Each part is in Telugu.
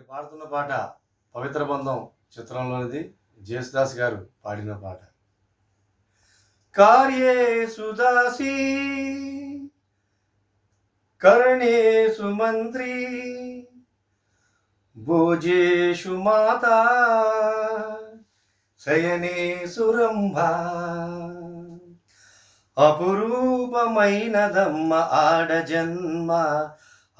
నేను పాడుతున్న పాట పవిత్ర బంధం చిత్రంలోనిది జేసుదాస్ గారు పాడిన పాట. కార్యే సుదాసి కర్ణే మంత్రి భోజేషు మాత శయనేషు రంభ. అపురూపమైనదమ్మ ఆడ జన్మ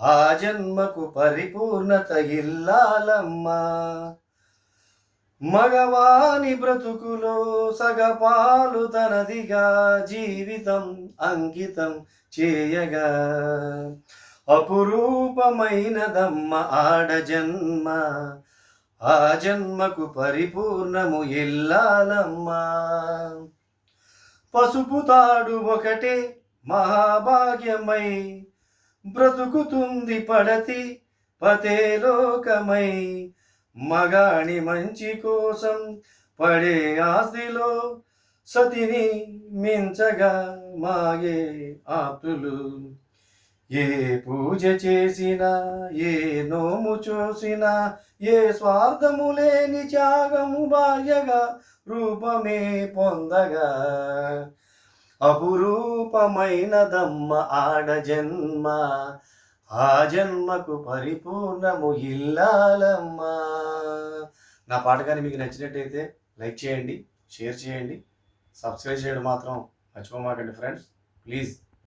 ఆ జన్మకు పరిపూర్ణత ఇల్లాలమ్మ. మగవాని బ్రతుకులో సగపాలు తనదిగా జీవితం అంకితం చేయగా. అపురూపమైనదమ్మ ఆడ జన్మ ఆ జన్మకు పరిపూర్ణము ఇల్లాలమ్మా. పసుపు తాడు ఒకటే మహాభాగ్యమై బ్రతుకుతుంది పడతి పతేలోకమై మగాణి మంచి కోసం పడే ఆస్తిలో సతిని మించగా మాగే ఆప్తులు. ఏ పూజ చేసినా ఏ నోము చూసినా ఏ స్వార్థము లేని త్యాగము భార్యగా రూపమే పొందగా. అపురూపమైనదమ్మ ఆడ జన్మ. ఆ జన్మకు పరిపూర్ణము ఇల్లాలమ్మ. నా పాట కానీ మీకు నచ్చినట్టయితే లైక్ చేయండి షేర్ చేయండి సబ్స్క్రైబ్ చేయడం మాత్రం మర్చిపోమాకండి ఫ్రెండ్స్. ప్లీజ్.